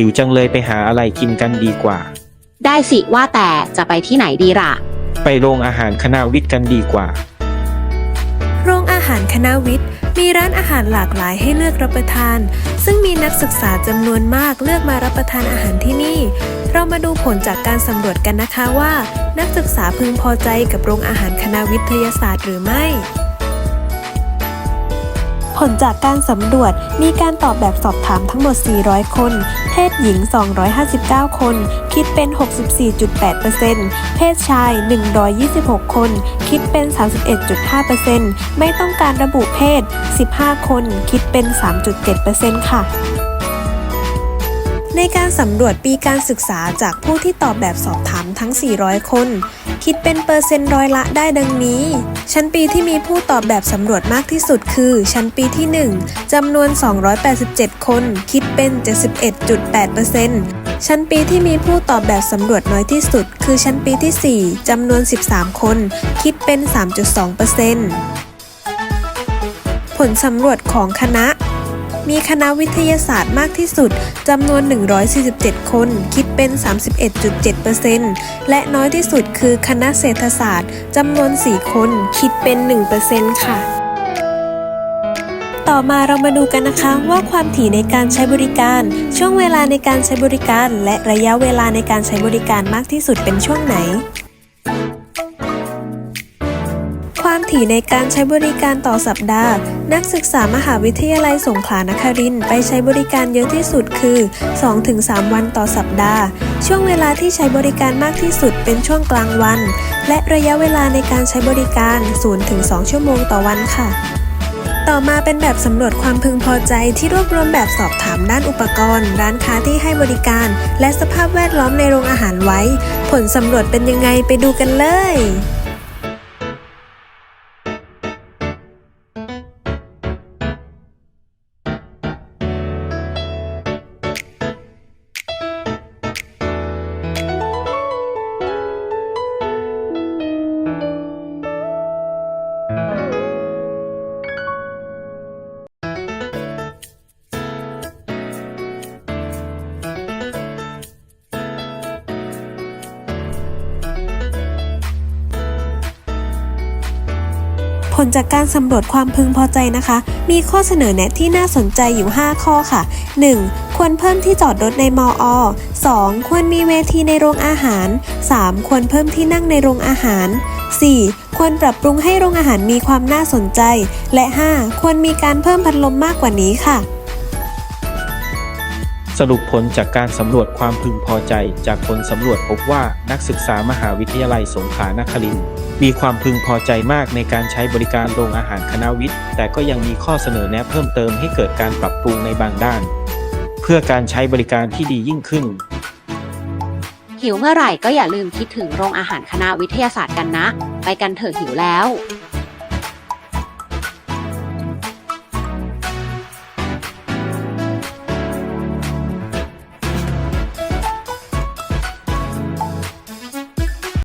หิวจังเลยไปหาอะไรกินกันดีกว่า ได้สิว่าแต่จะไปที่ไหนดีล่ะ ไปโรงอาหารคณะวิทย์กันดีกว่า โรงอาหารคณะวิทย์ มีร้านอาหารหลากหลายให้เลือกรับประทาน ซึ่งมีนักศึกษาจำนวนมากเลือกมารับประทานอาหารที่นี่ เรามาดูผลจากการสำรวจกันนะคะว่า นักศึกษาพึงพอใจกับโรงอาหารคณะวิทยาศาสตร์หรือไม่ ผลจากการสำรวจมีการตอบแบบสอบถามทั้งหมด 400 คน เพศหญิง 259 คน คิดเป็น 64.8%เพศชาย 126 คน คิดเป็น 31.5%ไม่ต้องการระบุเพศ 15 คน คิดเป็น 3.7%ค่ะ ในการสำรวจปีการศึกษาจากผู้ที่ตอบแบบสอบถามทั้ง 400 คน คิดเป็นเปอร์เซ็นต์ร้อยละได้ดังนี้ ชั้นปีที่มีผู้ตอบแบบสำรวจมากที่สุดคือ ชั้นปีที่ 1จำนวน 287 คน คิดเป็น71.8%ชั้นปีที่มีผู้ตอบแบบสำรวจน้อยที่สุด คือชั้นปีที่ 4จำนวน 13 คน คิดเป็น 3.2%ผลสำรวจของคณะ มีคณะวิทยาศาสตร์มากที่สุดจำนวน 147 คน คิดเป็น 31.7%และน้อยที่สุดคือคณะเศรษฐศาสตร์จำนวน 4 คน คิดเป็น 1%ค่ะต่อมาเรามาดูกันนะคะว่าความถี่ในการใช้บริการ ช่วงเวลาในการใช้บริการ และระยะเวลาในการใช้บริการมากที่สุดเป็นช่วงไหน ถี่ในการใช้บริการต่อสัปดาห์ นักศึกษามหาวิทยาลัยสงขลานครินไปใช้บริการเยอะที่สุดคือ 2-3 วันต่อสัปดาห์ ช่วงเวลาที่ใช้บริการมากที่สุดเป็นช่วงกลางวัน และระยะเวลาในการใช้บริการ 0-2 ชั่วโมงต่อวันค่ะ ต่อมาเป็นแบบสำรวจความพึงพอใจที่รวบรวมแบบสอบถามด้านอุปกรณ์ ร้านค้าที่ให้บริการ และสภาพแวดล้อมในโรงอาหารไว้ ผลสำรวจเป็นยังไงไปดูกันเลย ลจากการสำรวจความพึงพอใจนะคะ มีข้อเสนอแนะที่น่าสนใจอยู่ 5 ข้อค่ะ 1. ควรเพิ่มที่จอดรถในมอ 2. ควรมีเวทีในโรงอาหาร 3. ควรเพิ่มที่นั่งในโรงอาหาร 4. ควรปรับปรุงให้โรงอาหารมีความน่าสนใจ และ 5. ควรมีการเพิ่มพัดลมมากกว่านี้ค่ะ สรุปผลจากการสำรวจความพึงพอใจ จากผลสำรวจพบว่านักศึกษามหาวิทยาลัยสงขลานครินทร์มีความพึงพอใจมากในการใช้บริการโรงอาหารคณะวิทย์ แต่ก็ยังมีข้อเสนอแนะเพิ่มเติมให้เกิดการปรับปรุงในบางด้าน เพื่อการใช้บริการที่ดียิ่งขึ้น หิวเมื่อไหร่ก็อย่าลืมคิดถึงโรงอาหารคณะวิทยาศาสตร์กันนะ ไปกันเถอะหิวแล้ว